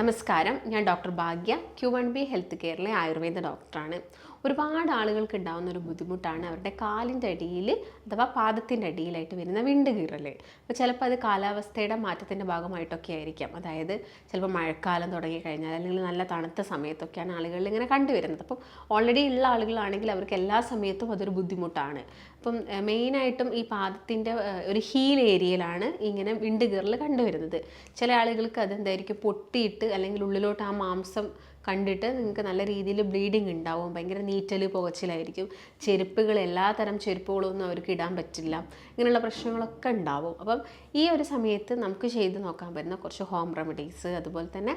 നമസ്കാരം. ഞാൻ doctor Bhagya Q one B health കെയറിലെ Ayurveda ഡോക്ടറാണ്. ഒരുപാട് ആളുകൾക്ക് ഉണ്ടാകുന്ന ഒരു ബുദ്ധിമുട്ടാണ് അവരുടെ കാലിന്റെ അടിയിൽ അഥവാ പാദത്തിന്റെ അടിയിലായിട്ട് വരുന്ന വിണ്ട് കീറൽ അപ്പോൾ ചിലപ്പോൾ അത് കാലാവസ്ഥയുടെ മാറ്റത്തിന്റെ ഭാഗമായിട്ടൊക്കെ ആയിരിക്കാം. അതായത് ചിലപ്പോൾ മഴക്കാലം തുടങ്ങി കഴിഞ്ഞാൽ അല്ലെങ്കിൽ നല്ല തണുത്ത സമയത്തൊക്കെയാണ് ആളുകളിൽ ഇങ്ങനെ കണ്ടുവരുന്നത്. അപ്പം ഓൾറെഡി ഉള്ള ആളുകളാണെങ്കിൽ അവർക്ക് എല്ലാ സമയത്തും അതൊരു ബുദ്ധിമുട്ടാണ്. അപ്പം മെയിനായിട്ടും ഈ പാദത്തിന്റെ ഒരു ഹീൽ ഏരിയയിലാണ് ഇങ്ങനെ വിണ്ട് കീറൽ കണ്ടുവരുന്നത്. ചില ആളുകൾക്ക് അതെന്തായിരിക്കും? പൊട്ടിയിട്ട് അല്ലെങ്കിൽ ഉള്ളിലോട്ട് ആ മാംസം കണ്ടിട്ട് നിങ്ങൾക്ക് നല്ല രീതിയിൽ ബ്ലീഡിങ് ഉണ്ടാവും. ഭയങ്കര നീറ്റൽ പുകച്ചിലായിരിക്കും. ചെരുപ്പുകൾ എല്ലാ തരം ചെരുപ്പുകളൊന്നും അവർക്ക് ഇടാൻ പറ്റില്ല. ഇങ്ങനെയുള്ള പ്രശ്നങ്ങളൊക്കെ ഉണ്ടാവും. അപ്പം ഈ ഒരു സമയത്ത് നമുക്ക് ചെയ്ത് നോക്കാൻ പറ്റുന്ന കുറച്ച് ഹോം റെമഡീസ് അതുപോലെ തന്നെ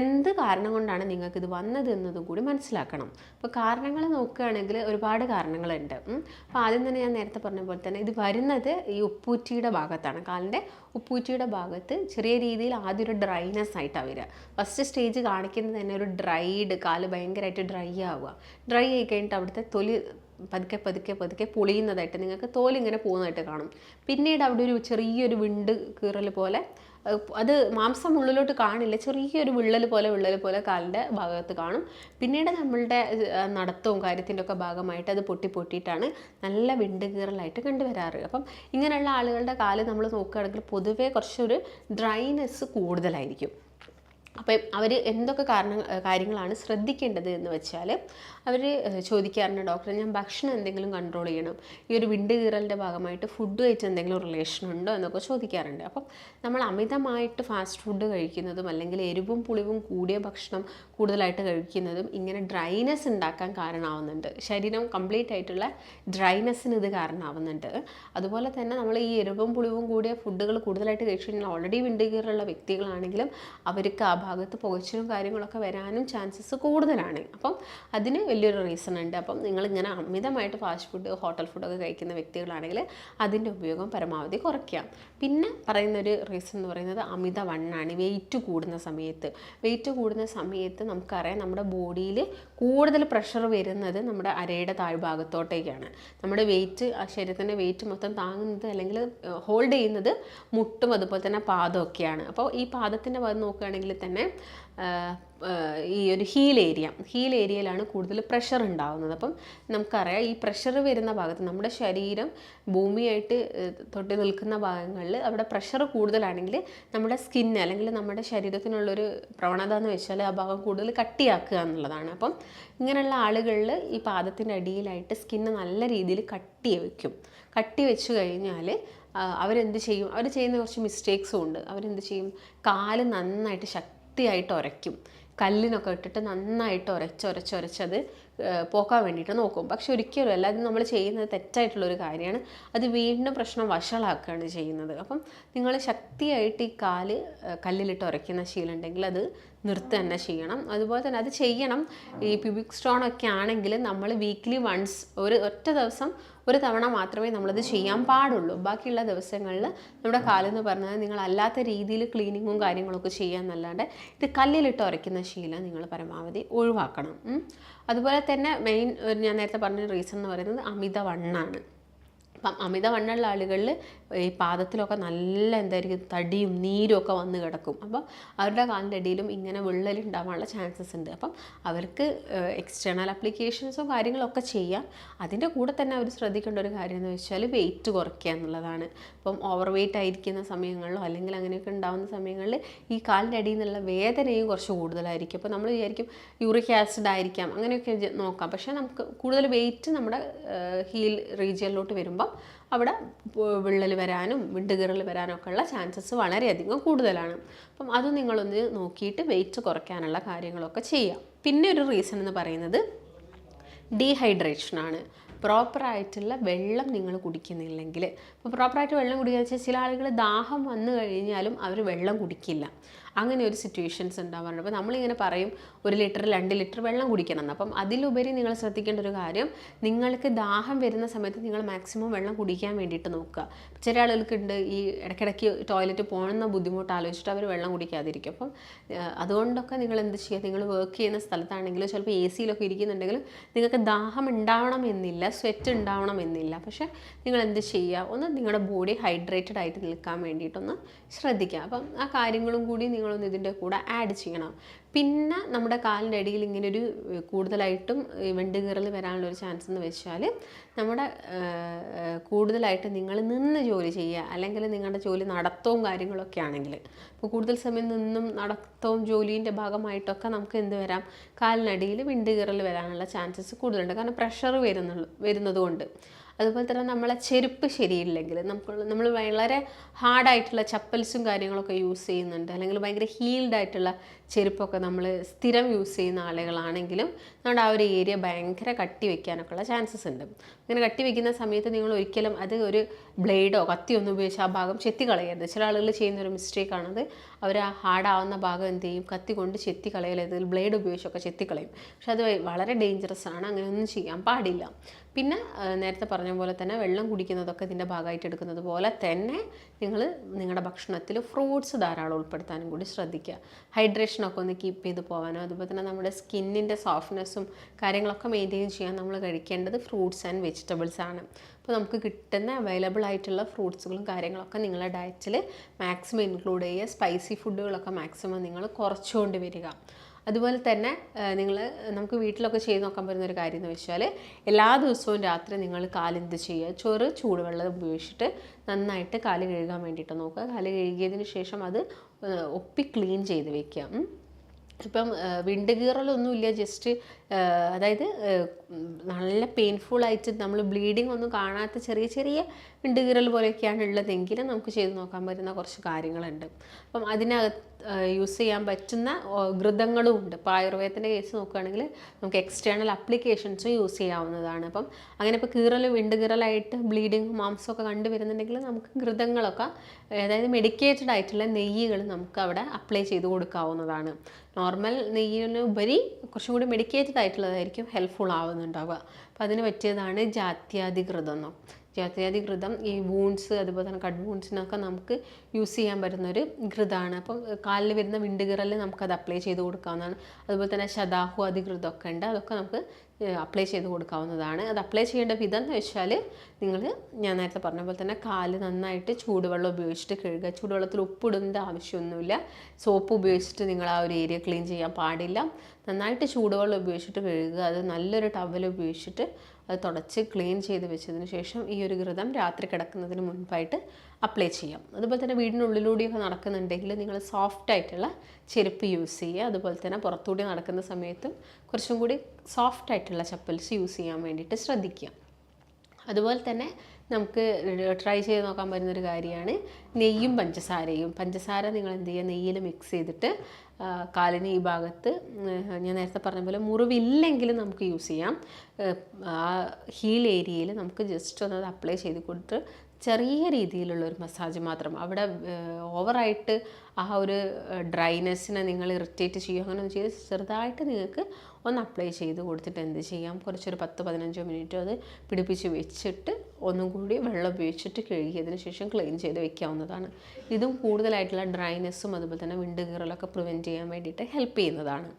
എന്ത് കാരണം കൊണ്ടാണ് നിങ്ങൾക്കിത് വന്നത് എന്നതും കൂടി മനസ്സിലാക്കണം. അപ്പോൾ കാരണങ്ങൾ നോക്കുകയാണെങ്കിൽ ഒരുപാട് കാരണങ്ങളുണ്ട്. അപ്പോൾ ആദ്യം തന്നെ ഞാൻ നേരത്തെ പറഞ്ഞ പോലെ തന്നെ ഇത് വരുന്നത് ഈ ഉപ്പൂറ്റിയുടെ ഭാഗത്താണ്. കാലിന്റെ ഉപ്പൂറ്റിയുടെ ഭാഗത്ത് ചെറിയ രീതിയിൽ ആദ്യം ഒരു ഡ്രൈനെസ് ആയിട്ടാണ് വരിക. ഫസ്റ്റ് സ്റ്റേജ് കാണിക്കുന്നത് തന്നെ ഒരു ഡ്രൈഡ് കാൽ ഭയങ്കരമായിട്ട് ഡ്രൈ ആവുക. ഡ്രൈ ആയി കഴിഞ്ഞിട്ട് അവിടുത്തെ തൊലി പതുക്കെ പതുക്കെ പതുക്കെ പൊളിയുന്നതായിട്ട് നിങ്ങൾക്ക് തോലിങ്ങനെ പോകുന്നതായിട്ട് കാണും. പിന്നീട് അവിടെ ഒരു ചെറിയൊരു വിണ്ട് കീറൽ പോലെ അത് മാംസം ഉള്ളിലോട്ട് കാണില്ല ചെറിയൊരു വിള്ളൽ പോലെ വിള്ളൽ പോലെ കാലിന്റെ ഭാഗത്ത് കാണും. പിന്നീട് നമ്മളുടെ നടത്തവും കാര്യത്തിന്റെ ഒക്കെ ഭാഗമായിട്ട് അത് പൊട്ടി പൊട്ടിയിട്ടാണ് നല്ല വിണ്ട് കീറലായിട്ട് കണ്ടുവരാറ്. അപ്പം ഇങ്ങനെയുള്ള ആളുകളുടെ കാൽ നമ്മൾ നോക്കുകയാണെങ്കിൽ പൊതുവേ കുറച്ചൊരു ഡ്രൈനെസ് കൂടുതലായിരിക്കും. അപ്പം അവർ എന്തൊക്കെ കാരണം കാര്യങ്ങളാണ് ശ്രദ്ധിക്കേണ്ടത് എന്ന് വെച്ചാൽ അവർ ചോദിക്കാറുണ്ട് ഡോക്ടറെ ഞാൻ ഭക്ഷണം എന്തെങ്കിലും കൺട്രോൾ ചെയ്യണം. ഈ ഒരു വിണ്ട് കീറലിന്റെ ഭാഗമായിട്ട് ഫുഡ് കഴിച്ച് എന്തെങ്കിലും റിലേഷൻ ഉണ്ടോ? എന്നൊക്കെ ചോദിക്കാറുണ്ട്. അപ്പം നമ്മൾ അമിതമായിട്ട് ഫാസ്റ്റ് ഫുഡ് കഴിക്കുന്നതും അല്ലെങ്കിൽ എരിവും പുളിവും കൂടിയ ഭക്ഷണം കൂടുതലായിട്ട് കഴിക്കുന്നതും ഇങ്ങനെ ഡ്രൈനെസ് ഉണ്ടാക്കാൻ കാരണമാവുന്നുണ്ട്. ശരീരം കംപ്ലീറ്റ് ആയിട്ടുള്ള ഡ്രൈനെസ്സിന് ഇത് കാരണമാവുന്നുണ്ട്. അതുപോലെ തന്നെ നമ്മൾ ഈ എരിവും പുളിവും കൂടിയ ഫുഡുകൾ കൂടുതലായിട്ട് കഴിച്ചു കഴിഞ്ഞാൽ ഓൾറെഡി വിണ്ട് കീറുള്ള വ്യക്തികളാണെങ്കിലും അവർക്ക് ആ ഭാഗത്ത് പുകച്ചിലും കാര്യങ്ങളൊക്കെ വരാനും ചാൻസസ് കൂടുതലാണ്. അപ്പം അതിന് വലിയൊരു റീസൺ ഉണ്ട്. അപ്പം നിങ്ങളിങ്ങനെ അമിതമായിട്ട് ഫാസ്റ്റ് ഫുഡ് ഹോട്ടൽ ഫുഡൊക്കെ കഴിക്കുന്ന വ്യക്തികളാണെങ്കിൽ അതിന്റെ ഉപയോഗം പരമാവധി കുറയ്ക്കാം. പിന്നെ പറയുന്നൊരു റീസൺ എന്ന് പറയുന്നത് അമിത വണ്ണാണ് വെയിറ്റ് കൂടുന്ന സമയത്ത്. വെയിറ്റ് കൂടുന്ന സമയത്ത് നമുക്കറിയാം നമ്മുടെ ബോഡിയിൽ കൂടുതൽ പ്രഷർ വരുന്നത് നമ്മുടെ അരയുടെ താഴ്ഭാഗത്തോട്ടേക്കാണ്. നമ്മുടെ വെയിറ്റ് ആ ശരീരത്തിന്റെ വെയിറ്റ് മൊത്തം താങ്ങുന്നത് അല്ലെങ്കിൽ ഹോൾഡ് ചെയ്യുന്നത് മുട്ടും അതുപോലെ തന്നെ പാദമൊക്കെയാണ്. അപ്പോൾ ഈ പാദത്തിന്റെ ഭാഗം നോക്കുകയാണെങ്കിൽ തന്നെ ആ, ഈ ഒരു ഹീൽ ഏരിയ ഹീൽ ഏരിയയിലാണ് കൂടുതൽ പ്രഷർ ഉണ്ടാകുന്നത് അപ്പം നമുക്കറിയാം ഈ പ്രഷർ വരുന്ന ഭാഗത്ത് നമ്മുടെ ശരീരം ഭൂമിയായിട്ട് തൊട്ടി നിൽക്കുന്ന ഭാഗങ്ങളിൽ അവിടെ പ്രഷർ കൂടുതലാണെങ്കിൽ നമ്മുടെ സ്കിന്ന് അല്ലെങ്കിൽ നമ്മുടെ ശരീരത്തിനുള്ളൊരു പ്രവണത എന്ന് വെച്ചാൽ ആ ഭാഗം കൂടുതൽ കട്ടിയാക്കുക എന്നുള്ളതാണ്. അപ്പം ഇങ്ങനെയുള്ള ആളുകളിൽ ഈ പാദത്തിന്റെ അടിയിലായിട്ട് സ്കിന്ന് നല്ല രീതിയിൽ കട്ടി വയ്ക്കും കട്ടി വെച്ച് കഴിഞ്ഞാൽ അവരെന്ത് ചെയ്യും? അവർ ചെയ്യുന്ന കുറച്ച് മിസ്റ്റേക്സും ഉണ്ട്. അവരെന്ത് ചെയ്യും? കാൽ നന്നായിട്ട് ശക്തിയായിട്ട് ഉരയ്ക്കും. കല്ലിനൊക്കെ ഇട്ടിട്ട് നന്നായിട്ട് ഉരച്ചൊരച്ചൊരച്ചത് പോക്കാൻ വേണ്ടിയിട്ട് നോക്കും. പക്ഷെ ഒരിക്കലും അല്ല അത് നമ്മൾ ചെയ്യുന്നത് തെറ്റായിട്ടുള്ളൊരു കാര്യമാണ്. അത് വീണ്ടും പ്രശ്നം വഷളാക്കുകയാണ് ചെയ്യുന്നത്. അപ്പം നിങ്ങൾ ശക്തിയായിട്ട് ഈ കാൽ കല്ലിലിട്ട് ഉരയ്ക്കുന്ന ശീലമുണ്ടെങ്കിൽ അത് നിർത്തുക തന്നെ ചെയ്യണം. അതുപോലെ തന്നെ അത് ചെയ്യണം. ഈ പ്യൂബിക് സ്റ്റോൺ ഒക്കെ ആണെങ്കിൽ നമ്മൾ വീക്ക്ലി വൺസ് ഒരു ഒറ്റ ദിവസം ഒരു തവണ മാത്രമേ നമ്മളത് ചെയ്യാൻ പാടുള്ളൂ. ബാക്കിയുള്ള ദിവസങ്ങളിൽ നമ്മുടെ കാലെന്ന് പറഞ്ഞാൽ നിങ്ങൾ അല്ലാത്ത രീതിയിൽ ക്ലീനിങ്ങും കാര്യങ്ങളൊക്കെ ചെയ്യാന്നല്ലാണ്ട് ഇത് കല്ലിലിട്ട് ഉരയ്ക്കുന്ന ശീലം നിങ്ങൾ പരമാവധി ഒഴിവാക്കണം. അതുപോലെ തന്നെ മെയിൻ ഞാൻ നേരത്തെ പറഞ്ഞ റീസൺ എന്ന് പറയുന്നത് അമിത വണ്ണാണ്. അപ്പം അമിതവണ്ണമുള്ള ആളുകളിൽ ഈ പാദത്തിലൊക്കെ നല്ല എന്തായിരിക്കും തടിയും നീരും ഒക്കെ വന്ന് കിടക്കും. അപ്പം അവരുടെ കാലിന്റെ അടിയിലും ഇങ്ങനെ വിള്ളൽ ഉണ്ടാവാനുള്ള ചാൻസസ് ഉണ്ട്. അപ്പം അവർക്ക് എക്സ്റ്റേണൽ അപ്ലിക്കേഷൻസോ കാര്യങ്ങളൊക്കെ ചെയ്യാം. അതിന്റെ കൂടെ തന്നെ അവർ ശ്രദ്ധിക്കേണ്ട ഒരു കാര്യം എന്ന് വെച്ചാൽ വെയിറ്റ് കുറയ്ക്കുക എന്നുള്ളതാണ്. ഇപ്പം ഓവർ വെയിറ്റ് ആയിരിക്കുന്ന സമയങ്ങളിലോ അല്ലെങ്കിൽ അങ്ങനെയൊക്കെ ഉണ്ടാകുന്ന സമയങ്ങളിൽ ഈ കാലിന്റെ അടിയിൽ നിന്നുള്ള വേദനയും കുറച്ച് കൂടുതലായിരിക്കും. അപ്പോൾ നമ്മൾ വിചാരിക്കും യൂറിക് ആസിഡ് ആയിരിക്കാം അങ്ങനെയൊക്കെ നോക്കാം. പക്ഷേ നമുക്ക് കൂടുതൽ വെയിറ്റ് നമ്മുടെ ഹീൽ റീജിയനിലോട്ട് വരുമ്പം അവിടെ വിള്ളൽ വരാനും വിണ്ടുകീറൽ വരാനൊക്കെ ഉള്ള ചാൻസസ് വളരെയധികം കൂടുതലാണ്. അപ്പം അത് നിങ്ങളൊന്ന് നോക്കിയിട്ട് വെയിറ്റ് കുറയ്ക്കാനുള്ള കാര്യങ്ങളൊക്കെ ചെയ്യാം. പിന്നെ ഒരു റീസൺ എന്ന് പറയുന്നത് ഡീഹൈഡ്രേഷനാണ് പ്രോപ്പറായിട്ടുള്ള വെള്ളം നിങ്ങൾ കുടിക്കുന്നില്ലെങ്കിൽ. ഇപ്പോൾ പ്രോപ്പറായിട്ട് വെള്ളം കുടിക്കുക വെച്ചാൽ ചില ആളുകൾ ദാഹം വന്നു കഴിഞ്ഞാലും അവർ വെള്ളം കുടിക്കില്ല. അങ്ങനെ ഒരു സിറ്റുവേഷൻസ് ഉണ്ടാവാറുണ്ട്. അപ്പോൾ നമ്മളിങ്ങനെ പറയും ഒരു ലിറ്റർ രണ്ട് ലിറ്റർ വെള്ളം കുടിക്കണം എന്ന് അപ്പം അതിലുപരി നിങ്ങൾ ശ്രദ്ധിക്കേണ്ട ഒരു കാര്യം നിങ്ങൾക്ക് ദാഹം വരുന്ന സമയത്ത് നിങ്ങൾ മാക്സിമം വെള്ളം കുടിക്കാൻ വേണ്ടിയിട്ട് നോക്കുക. ചില ആളുകൾക്കുണ്ട് ഈ ഇടയ്ക്കിടയ്ക്ക് ടോയ്ലറ്റ് പോകണമെന്ന ബുദ്ധിമുട്ട് ആലോചിച്ചിട്ട് അവർ വെള്ളം കുടിക്കാതിരിക്കും. അപ്പം അതുകൊണ്ടൊക്കെ നിങ്ങൾ എന്ത് ചെയ്യുക നിങ്ങൾ വർക്ക് ചെയ്യുന്ന സ്ഥലത്താണെങ്കിലും ചിലപ്പോൾ എ സിയിലൊക്കെ ഇരിക്കുന്നുണ്ടെങ്കിലും നിങ്ങൾക്ക് ദാഹം ഉണ്ടാവണം എന്നില്ല സ്വെറ്റ് ഉണ്ടാവണം എന്നില്ല പക്ഷേ നിങ്ങൾ എന്ത് ചെയ്യുക ഒന്ന് നിങ്ങളുടെ ബോഡി ഹൈഡ്രേറ്റഡ് ആയിട്ട് നിൽക്കാൻ വേണ്ടിയിട്ടൊന്ന് ശ്രദ്ധിക്കുക. അപ്പം ആ കാര്യങ്ങളും കൂടി നിങ്ങൾ നിങ്ങളൊന്ന് ഇതിന്റെ കൂടെ ആഡ് ചെയ്യണം. പിന്നെ നമ്മുടെ കാലിന്റെ അടിയിൽ ഇങ്ങനെ ഒരു കൂടുതലായിട്ടും വെണ്ട് കീറൽ വരാനുള്ള ഒരു ചാൻസ് എന്ന് വെച്ചാൽ നമ്മുടെ കൂടുതലായിട്ട് നിങ്ങൾ നിന്ന് ജോലി ചെയ്യുക അല്ലെങ്കിൽ നിങ്ങളുടെ ജോലി നടത്തവും കാര്യങ്ങളൊക്കെ ആണെങ്കിൽ. ഇപ്പോൾ കൂടുതൽ സമയം നിന്നും നടത്തവും ജോലിന്റെ ഭാഗമായിട്ടൊക്കെ നമുക്ക് എന്ത് വരാം? കാലിനടിയിൽ വിണ്ട് കീറൽ വരാനുള്ള ചാൻസസ് കൂടുതലുണ്ട്. കാരണം പ്രഷർ വരുന്നുള്ളൂ വരുന്നത് കൊണ്ട്. അതുപോലെ തന്നെ നമ്മളെ ചെരുപ്പ് ശരിയില്ലെങ്കിൽ നമുക്ക് നമ്മൾ വളരെ ഹാർഡായിട്ടുള്ള ചപ്പൽസും കാര്യങ്ങളൊക്കെ യൂസ് ചെയ്യുന്നുണ്ട്. അല്ലെങ്കിൽ ഭയങ്കര ഹീൽഡ് ആയിട്ടുള്ള ചെരുപ്പൊക്കെ നമ്മൾ സ്ഥിരം യൂസ് ചെയ്യുന്ന ആളുകളാണെങ്കിലും നമ്മുടെ ആ ഒരു ഏരിയ ഭയങ്കര കട്ടി വെക്കാനൊക്കെയുള്ള ചാൻസസ് ഉണ്ട്. അങ്ങനെ കട്ടി വെക്കുന്ന സമയത്ത് നിങ്ങൾ ഒരിക്കലും അത് ഒരു ബ്ലേഡോ കത്തിയോ ഒന്നും ഉപയോഗിച്ച് ആ ഭാഗം ചെത്തി കളയരുത് ചില ആളുകൾ ചെയ്യുന്ന ഒരു മിസ്റ്റേക്കാണത് അവർ ആ ഹാർഡാവുന്ന ഭാഗം എന്ത് ചെയ്യും? കത്തി കൊണ്ട് ചെത്തി കളയരുത് ബ്ലേഡ് ഉപയോഗിച്ചൊക്കെ ചെത്തിക്കളയും. പക്ഷെ അത് വളരെ ഡേഞ്ചറസ് ആണ്. അങ്ങനെ ഒന്നും ചെയ്യാൻ പാടില്ല. പിന്നെ നേരത്തെ പറഞ്ഞ പോലെ തന്നെ വെള്ളം കുടിക്കുന്നതൊക്കെ ഇതിന്റെ ഭാഗമായിട്ട് എടുക്കുന്നത് പോലെ തന്നെ നിങ്ങൾ നിങ്ങളുടെ ഭക്ഷണത്തിൽ ഫ്രൂട്ട്സ് ധാരാളം ഉൾപ്പെടുത്താനും കൂടി ശ്രദ്ധിക്കുക. ഹൈഡ്രേഷനൊക്കെ ഒന്ന് കീപ്പ് ചെയ്ത് പോകാനോ അതുപോലെ തന്നെ നമ്മുടെ സ്കിന്നിന്റെ സോഫ്റ്റ്നെസ്സും കാര്യങ്ങളൊക്കെ മെയിന്റെയിൻ ചെയ്യാൻ നമ്മൾ കഴിക്കേണ്ടത് ഫ്രൂട്ട്സ് ആൻഡ് വെജിറ്റബിൾസ് ആണ്. അപ്പോൾ നമുക്ക് കിട്ടുന്ന അവൈലബിൾ ആയിട്ടുള്ള ഫ്രൂട്ട്സുകളും കാര്യങ്ങളൊക്കെ നിങ്ങളുടെ ഡയറ്റിൽ മാക്സിമം ഇൻക്ലൂഡ് ചെയ്യുക. സ്പൈസി ഫുഡുകളൊക്കെ മാക്സിമം നിങ്ങൾ കുറച്ചുകൊണ്ട് വരിക. അതുപോലെ തന്നെ നിങ്ങൾ നമുക്ക് വീട്ടിലൊക്കെ ചെയ്ത് നോക്കാൻ പറ്റുന്ന ഒരു കാര്യം എന്ന് വെച്ചാൽ എല്ലാ ദിവസവും രാത്രി നിങ്ങൾ കാലെന്ത് ചെയ്യുക? ചോറ് ചൂടുവെള്ളം ഉപയോഗിച്ചിട്ട് നന്നായിട്ട് കാൽ കഴുകാൻ വേണ്ടിയിട്ട് നോക്കുക. കാൽ കഴുകിയതിന് ശേഷം അത് ഒപ്പി ക്ലീൻ ചെയ്ത് വെക്കുക. ഉം. ഇപ്പം വിണ്ട് കീറലൊന്നുമില്ല ജസ്റ്റ് അതായത് നല്ല പെയിൻഫുൾ ആയിട്ട് നമ്മൾ ബ്ലീഡിംഗ് ഒന്നും കാണാത്ത ചെറിയ ചെറിയ വിണ്ട് കീറൽ പോലെയൊക്കെയാണ് ഉള്ളതെങ്കിലും നമുക്ക് ചെയ്ത് നോക്കാൻ പറ്റുന്ന കുറച്ച് കാര്യങ്ങളുണ്ട്. അപ്പം അതിനകത്ത് യൂസ് ചെയ്യാൻ പറ്റുന്ന ഘൃതങ്ങളും ഉണ്ട്. ഇപ്പോൾ ആയുർവേദത്തിന്റെ കേസ് നോക്കുകയാണെങ്കിൽ നമുക്ക് എക്സ്റ്റേണൽ അപ്ലിക്കേഷൻസും യൂസ് ചെയ്യാവുന്നതാണ്. അപ്പം അങ്ങനെ ഇപ്പോൾ കീറൽ വിണ്ട് കീറലായിട്ട് ബ്ലീഡിങ് മാംസമൊക്കെ കണ്ടുവരുന്നുണ്ടെങ്കിൽ നമുക്ക് ഘൃതങ്ങളൊക്കെ അതായത് മെഡിക്കേറ്റഡ് ആയിട്ടുള്ള നെയ്യുകൾ നമുക്ക് അവിടെ അപ്ലൈ ചെയ്ത് കൊടുക്കാവുന്നതാണ്. നോർമൽ നെയ്യിന് ഉപരി കുറച്ചും കൂടി മെഡിക്കേറ്റഡ് ആയിട്ടുള്ളതായിരിക്കും ഹെൽപ്ഫുൾ ആവുന്നുണ്ടാവുക. അപ്പോൾ അതിന് പറ്റിയതാണ് ജാത്യാധികൃതം. എന്നോ ജാത്യാധികൃതം ഈ വൂൺസ് അതുപോലെ തന്നെ കട്ട് വൂൺസിനൊക്കെ നമുക്ക് യൂസ് ചെയ്യാൻ പറ്റുന്ന ഒരു ഘൃതമാണ്. അപ്പം കാലിൽ വരുന്ന വിണ്ടുകീറലിൽ നമുക്കത് അപ്ലൈ ചെയ്ത് കൊടുക്കാവുന്നതാണ്. അതുപോലെ തന്നെ ശതാഹു അധികൃതമൊക്കെ ഉണ്ട് അതൊക്കെ നമുക്ക് അപ്ലൈ ചെയ്ത് കൊടുക്കാവുന്നതാണ്. അത് അപ്ലൈ ചെയ്യേണ്ട വിധം എന്ന് വെച്ചാൽ നിങ്ങൾ ഞാൻ നേരത്തെ പറഞ്ഞ പോലെ തന്നെ കാൽ നന്നായിട്ട് ചൂടുവെള്ളം ഉപയോഗിച്ചിട്ട് കഴുകുക. ചൂടുവെള്ളത്തിൽ ഉപ്പിടേണ്ട ആവശ്യമൊന്നുമില്ല. സോപ്പ് ഉപയോഗിച്ചിട്ട് നിങ്ങൾ ആ ഒരു ഏരിയ ക്ലീൻ ചെയ്യാൻ പാടില്ല. നന്നായിട്ട് ചൂടുവെള്ളം ഉപയോഗിച്ചിട്ട് കഴുകുക. അത് നല്ലൊരു ടവൽ ഉപയോഗിച്ചിട്ട് അത് തുടച്ച് ക്ലീൻ ചെയ്ത് വെച്ചതിന് ശേഷം ഈ ഒരു ഘൃതം രാത്രി കിടക്കുന്നതിന് മുൻപായിട്ട് അപ്ലൈ ചെയ്യാം. അതുപോലെ തന്നെ വീടിനുള്ളിലൂടെയൊക്കെ നടക്കുന്നുണ്ടെങ്കിൽ നിങ്ങൾ സോഫ്റ്റ് ആയിട്ടുള്ള ചെരുപ്പ് യൂസ് ചെയ്യുക. അതുപോലെ തന്നെ പുറത്തുകൂടി നടക്കുന്ന സമയത്തും കുറച്ചും കൂടി സോഫ്റ്റ് ആയിട്ടുള്ള ചപ്പൽസ് യൂസ് ചെയ്യാൻ വേണ്ടിയിട്ട് ശ്രദ്ധിക്കുക. അതുപോലെ തന്നെ നമുക്ക് ട്രൈ ചെയ്ത് നോക്കാൻ പറ്റുന്നൊരു കാര്യമാണ് നെയ്യും പഞ്ചസാരയും. പഞ്ചസാര നിങ്ങൾ എന്ത് ചെയ്യുക? നെയ്യിൽ മിക്സ് ചെയ്തിട്ട് കാലിന് ഈ ഭാഗത്ത് ഞാൻ നേരത്തെ പറഞ്ഞ പോലെ മുറിവില്ലെങ്കിൽ നമുക്ക് യൂസ് ചെയ്യാം. ആ ഹീൽ ഏരിയയിൽ നമുക്ക് ജസ്റ്റ് ഒന്ന് അപ്ലൈ ചെയ്ത് കൊടുത്ത് ചെറിയ രീതിയിലുള്ള ഒരു മസാജ് മാത്രം. അവിടെ ഓവറായിട്ട് ആ ഒരു ഡ്രൈനെസ്സിനെ നിങ്ങൾ ഇറിറ്റേറ്റ് ചെയ്യുക അങ്ങനെ ഒന്നും ചെയ്ത് ചെറുതായിട്ട് നിങ്ങൾക്ക് ഒന്ന് അപ്ലൈ ചെയ്ത് കൊടുത്തിട്ട് എന്ത് ചെയ്യാം? കുറച്ചൊരു പത്ത് പതിനഞ്ചോ മിനിറ്റോ അത് പിടിപ്പിച്ച് വെച്ചിട്ട് ഒന്നും കൂടി വെള്ളം ഉപയോഗിച്ചിട്ട് കഴുകിയതിന് ശേഷം ക്ലീൻ ചെയ്ത് വെക്കാവുന്നതാണ്. ഇതും കൂടുതലായിട്ടുള്ള ഡ്രൈനെസ്സും അതുപോലെ തന്നെ വിണ്ട് കീറലൊക്കെ പ്രിവെന്റ് ചെയ്യാൻ വേണ്ടിയിട്ട് ഹെൽപ്പ് ചെയ്യുന്നതാണ്.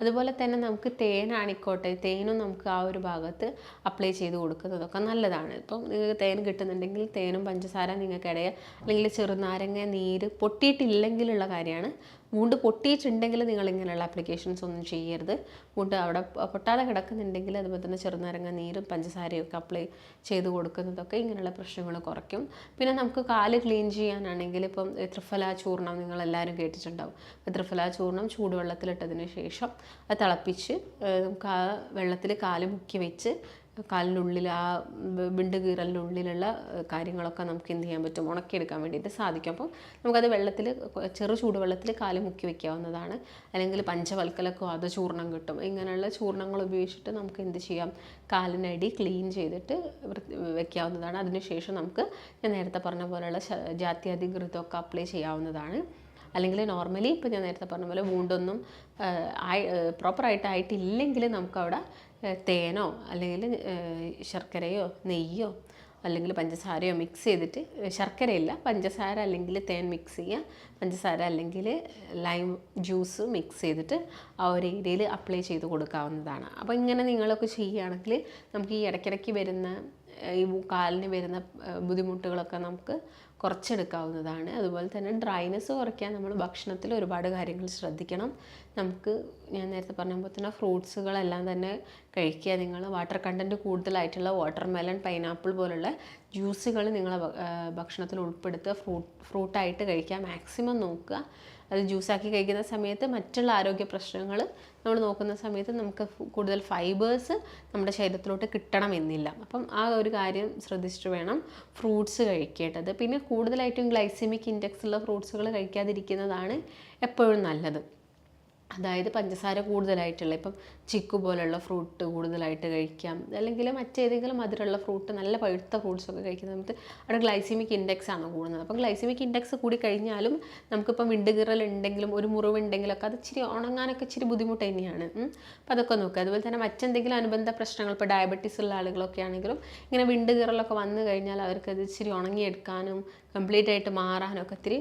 അതുപോലെ തന്നെ നമുക്ക് തേനാണിക്കോട്ടെ തേനും നമുക്ക് ആ ഒരു ഭാഗത്ത് അപ്ലൈ ചെയ്ത് കൊടുക്കുന്നതൊക്കെ നല്ലതാണ്. ഇപ്പം നിങ്ങൾക്ക് തേൻ കിട്ടുന്നുണ്ടെങ്കിൽ തേനും പഞ്ചസാര നിങ്ങൾക്കിടയിൽ അല്ലെങ്കിൽ ചെറുനാരങ്ങ നീര് പൊട്ടിയിട്ടില്ലെങ്കിലുള്ള കാര്യമാണ്. മുണ്ട് പൊട്ടിയിട്ടുണ്ടെങ്കിൽ നിങ്ങൾ ഇങ്ങനെയുള്ള ആപ്ലിക്കേഷൻസ് ഒന്നും ചെയ്യരുത്. മുണ്ട് അവിടെ പൊട്ടാതെ കിടക്കുന്നുണ്ടെങ്കിൽ അതുപോലെ തന്നെ ചെറുനാരങ്ങ നീരും പഞ്ചസാരയും ഒക്കെ അപ്ലൈ ചെയ്ത് കൊടുക്കുന്നതൊക്കെ ഇങ്ങനെയുള്ള പ്രശ്നങ്ങൾ കുറയ്ക്കും. പിന്നെ നമുക്ക് കാൽ ക്ലീൻ ചെയ്യാനാണെങ്കിൽ ഇപ്പം ത്രിഫല ചൂർണം നിങ്ങൾ എല്ലാവരും കേട്ടിട്ടുണ്ടാവും. ത്രിഫല ചൂർണം ചൂടുവെള്ളത്തിലിട്ടതിന് ശേഷം അത് തിളപ്പിച്ച് നമുക്ക് ആ വെള്ളത്തിൽ കാൽ മുക്കി വെച്ച് കാലിനുള്ളിൽ ആ വിണ്ട് കീറലിന്റെ ഉള്ളിലുള്ള കാര്യങ്ങളൊക്കെ നമുക്ക് എന്ത് ചെയ്യാൻ പറ്റും? ഉണക്കിയെടുക്കാൻ വേണ്ടിയിട്ട് സാധിക്കും. അപ്പം നമുക്കത് വെള്ളത്തിൽ ചെറു ചൂടുവെള്ളത്തിൽ കാൽ മുക്കി വെക്കാവുന്നതാണ്. അല്ലെങ്കിൽ പഞ്ചവൽക്കലക്കോ അത് ചൂർണം കിട്ടും. ഇങ്ങനെയുള്ള ചൂർണങ്ങൾ ഉപയോഗിച്ചിട്ട് നമുക്ക് എന്ത് ചെയ്യാം? കാലിനടി ക്ലീൻ ചെയ്തിട്ട് വയ്ക്കാവുന്നതാണ് അതിനുശേഷം നമുക്ക് ഞാൻ നേരത്തെ പറഞ്ഞ പോലെയുള്ള ജാത്യാധികൃതമൊക്കെ അപ്ലൈ ചെയ്യാവുന്നതാണ്. അല്ലെങ്കിൽ നോർമലി ഇപ്പോൾ ഞാൻ നേരത്തെ പറഞ്ഞ പോലെ വൂണ്ടൊന്നും ആയി പ്രോപ്പറായിട്ട് ആയിട്ടില്ലെങ്കിൽ നമുക്കവിടെ തേനോ അല്ലെങ്കിൽ ശർക്കരയോ നെയ്യോ അല്ലെങ്കിൽ പഞ്ചസാരയോ മിക്സ് ചെയ്തിട്ട് ശർക്കരയില്ല പഞ്ചസാര അല്ലെങ്കിൽ തേൻ മിക്സ് ചെയ്യുക പഞ്ചസാര അല്ലെങ്കിൽ ലൈം ജ്യൂസ് മിക്സ് ചെയ്തിട്ട് ആ ഒരു ഏരിയയിൽ അപ്ലൈ ചെയ്ത് കൊടുക്കാവുന്നതാണ്. അപ്പോൾ ഇങ്ങനെ നിങ്ങളൊക്കെ ചെയ്യുകയാണെങ്കിൽ നമുക്ക് ഈ ഇടയ്ക്കിടയ്ക്ക് വരുന്ന ഈ കാലിന് വരുന്ന ബുദ്ധിമുട്ടുകളൊക്കെ നമുക്ക് കുറച്ചെടുക്കാവുന്നതാണ്. അതുപോലെ തന്നെ ഡ്രൈനെസ് കുറയ്ക്കാൻ നമ്മൾ ഭക്ഷണത്തിൽ ഒരുപാട് കാര്യങ്ങൾ ശ്രദ്ധിക്കണം. നമുക്ക് ഞാൻ നേരത്തെ പറഞ്ഞ പോലെ തന്നെ ഫ്രൂട്ട്സുകളെല്ലാം തന്നെ കഴിക്കുക. നിങ്ങൾ വാട്ടർ കണ്ടന്റ് കൂടുതലായിട്ടുള്ള വാട്ടർ മെലൺ പൈനാപ്പിൾ പോലുള്ള ജ്യൂസുകൾ നിങ്ങളെ ഭക്ഷണത്തിൽ ഉൾപ്പെടുത്തുക. ഫ്രൂട്ട് ഫ്രൂട്ടായിട്ട് കഴിക്കുക. മാക്സിമം നോക്കുക. അത് ജ്യൂസാക്കി കഴിക്കുന്ന സമയത്ത് മറ്റുള്ള ആരോഗ്യ പ്രശ്നങ്ങൾ നമ്മൾ നോക്കുന്ന സമയത്ത് നമുക്ക് കൂടുതൽ ഫൈബേഴ്സ് നമ്മുടെ ശരീരത്തിലോട്ട് കിട്ടണമെന്നില്ല. അപ്പം ആ ഒരു കാര്യം ശ്രദ്ധിച്ചിട്ട് വേണം ഫ്രൂട്ട്സ് കഴിക്കേണ്ടത്. പിന്നെ കൂടുതലായിട്ടും ഗ്ലൈസിമിക് ഇൻഡെക്സ് ഉള്ള ഫ്രൂട്ട്സുകൾ കഴിക്കാതിരിക്കുന്നതാണ് എപ്പോഴും നല്ലത്. അതായത് പഞ്ചസാര കൂടുതലായിട്ടുള്ള ഇപ്പം ചിക്കു പോലുള്ള ഫ്രൂട്ട് കൂടുതലായിട്ട് കഴിക്കാം. അല്ലെങ്കിൽ മറ്റേതെങ്കിലും മധുരമുള്ള ഫ്രൂട്ട് നല്ല പഴുത്ത ഫ്രൂട്ട്സ് ഒക്കെ കഴിക്കുന്ന സമയത്ത് അവിടെ ഗ്ലൈസിമിക് ഇൻഡെക്സ് ആണ് കൂടുന്നത്. അപ്പം ഗ്ലൈസിമിക് ഇൻഡെക്സ് കൂടി കഴിഞ്ഞാലും നമുക്കിപ്പം വിണ്ടുകീറൽ ഉണ്ടെങ്കിലും ഒരു മുറിവ് ഉണ്ടെങ്കിലൊക്കെ അത് ഇച്ചിരി ഉണങ്ങാനൊക്കെ ഇച്ചിരി ബുദ്ധിമുട്ട് തന്നെയാണ്. അപ്പം അതൊക്കെ നോക്കുക. അതുപോലെ തന്നെ മറ്റെന്തെങ്കിലും അനുബന്ധ പ്രശ്നങ്ങൾ ഇപ്പോൾ ഡയബറ്റീസ് ഉള്ള ആളുകളൊക്കെ ആണെങ്കിലും ഇങ്ങനെ വിണ്ടുകീറലൊക്കെ വന്നു കഴിഞ്ഞാൽ അവർക്ക് അത് ഇച്ചിരി ഉണങ്ങിയെടുക്കാനും കംപ്ലീറ്റ് ആയിട്ട് മാറാനും ഒക്കെ ഇത്തിരി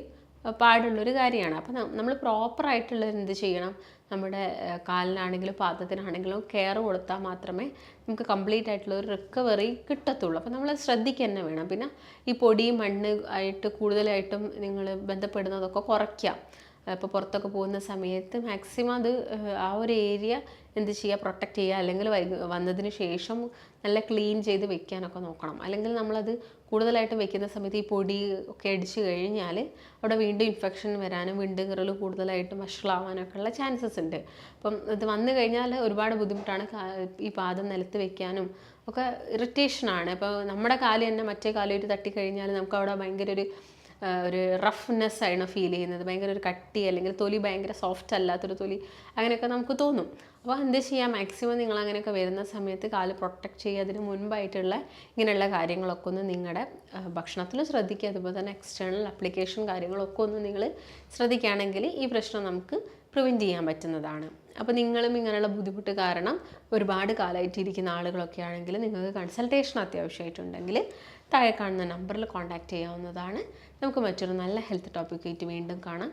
പാടുള്ളൊരു കാര്യമാണ്. അപ്പം നമ്മൾ പ്രോപ്പറായിട്ടുള്ള എന്ത് ചെയ്യണം? നമ്മുടെ കാലിനാണെങ്കിലും പാദത്തിനാണെങ്കിലും കെയർ കൊടുത്താൽ മാത്രമേ നമുക്ക് കംപ്ലീറ്റ് ആയിട്ടുള്ള ഒരു റിക്കവറി കിട്ടത്തുള്ളൂ. അപ്പം നമ്മൾ ശ്രദ്ധിക്കുക തന്നെ വേണം. പിന്നെ ഈ പൊടി മണ്ണ് ആയിട്ട് കൂടുതലായിട്ടും നിങ്ങൾ ബന്ധപ്പെടുന്നതൊക്കെ കുറയ്ക്കാം. ഇപ്പോൾ പുറത്തൊക്കെ പോകുന്ന സമയത്ത് മാക്സിമം അത് ആ ഒരു ഏരിയ എന്ത് ചെയ്യുക പ്രൊട്ടക്റ്റ് ചെയ്യുക അല്ലെങ്കിൽ വന്നതിന് ശേഷം നല്ല ക്ലീൻ ചെയ്ത് വെക്കാനൊക്കെ നോക്കണം. അല്ലെങ്കിൽ നമ്മളത് കൂടുതലായിട്ട് വെക്കുന്ന സമയത്ത് ഈ പൊടി ഒക്കെ അടിച്ച് കഴിഞ്ഞാൽ അവിടെ വീണ്ടും ഇൻഫെക്ഷൻ വരാനും വീണ്ടും വിണ്ടുകീറൽ കൂടുതലായിട്ടും വഷളാവാനൊക്കെ ഉള്ള ചാൻസസ് ഉണ്ട്. അപ്പം ഇത് വന്നു കഴിഞ്ഞാൽ ഒരുപാട് ബുദ്ധിമുട്ടാണ്. ഈ പാദം നിലത്ത് വെക്കാനും ഒക്കെ ഇറിറ്റേഷനാണ് അപ്പോൾ നമ്മുടെ കാൽ തന്നെ മറ്റേ കാലായിട്ട് തട്ടിക്കഴിഞ്ഞാൽ നമുക്ക് അവിടെ ഭയങ്കര ഒരു ഒരു റഫ്നെസ് ആണ് ഫീൽ ചെയ്യുന്നത്. ഭയങ്കര ഒരു കട്ടി അല്ലെങ്കിൽ തൊലി ഭയങ്കര സോഫ്റ്റ് അല്ലാത്തൊരു തൊലി അങ്ങനെയൊക്കെ നമുക്ക് തോന്നും. അപ്പോൾ എന്ത് ചെയ്യാം? മാക്സിമം നിങ്ങൾ അങ്ങനെയൊക്കെ വരുന്ന സമയത്ത് കാൽ പ്രൊട്ടക്ട് ചെയ്യുക. മുൻപായിട്ടുള്ള ഇങ്ങനെയുള്ള കാര്യങ്ങളൊക്കെ ഒന്ന് നിങ്ങളുടെ ഭക്ഷണത്തിൽ ശ്രദ്ധിക്കുക. അതുപോലെ തന്നെ എക്സ്റ്റേണൽ അപ്ലിക്കേഷൻ കാര്യങ്ങളൊക്കെ ഒന്ന് നിങ്ങൾ ശ്രദ്ധിക്കുകയാണെങ്കിൽ ഈ പ്രശ്നം നമുക്ക് പ്രിവെന്റ് ചെയ്യാൻ പറ്റുന്നതാണ്. അപ്പോൾ നിങ്ങളും ഇങ്ങനെയുള്ള ബുദ്ധിമുട്ട് കാരണം ഒരുപാട് കാലമായിട്ടിരിക്കുന്ന ആളുകളൊക്കെ ആണെങ്കിൽ നിങ്ങൾക്ക് കൺസൾട്ടേഷൻ അത്യാവശ്യമായിട്ടുണ്ടെങ്കിൽ താഴെ കാണുന്ന നമ്പറിൽ കോൺടാക്റ്റ് ചെയ്യാവുന്നതാണ്. നമുക്ക് മറ്റൊരു നല്ല ഹെൽത്ത് ടോപ്പിക്കായിട്ട് വീണ്ടും കാണാം.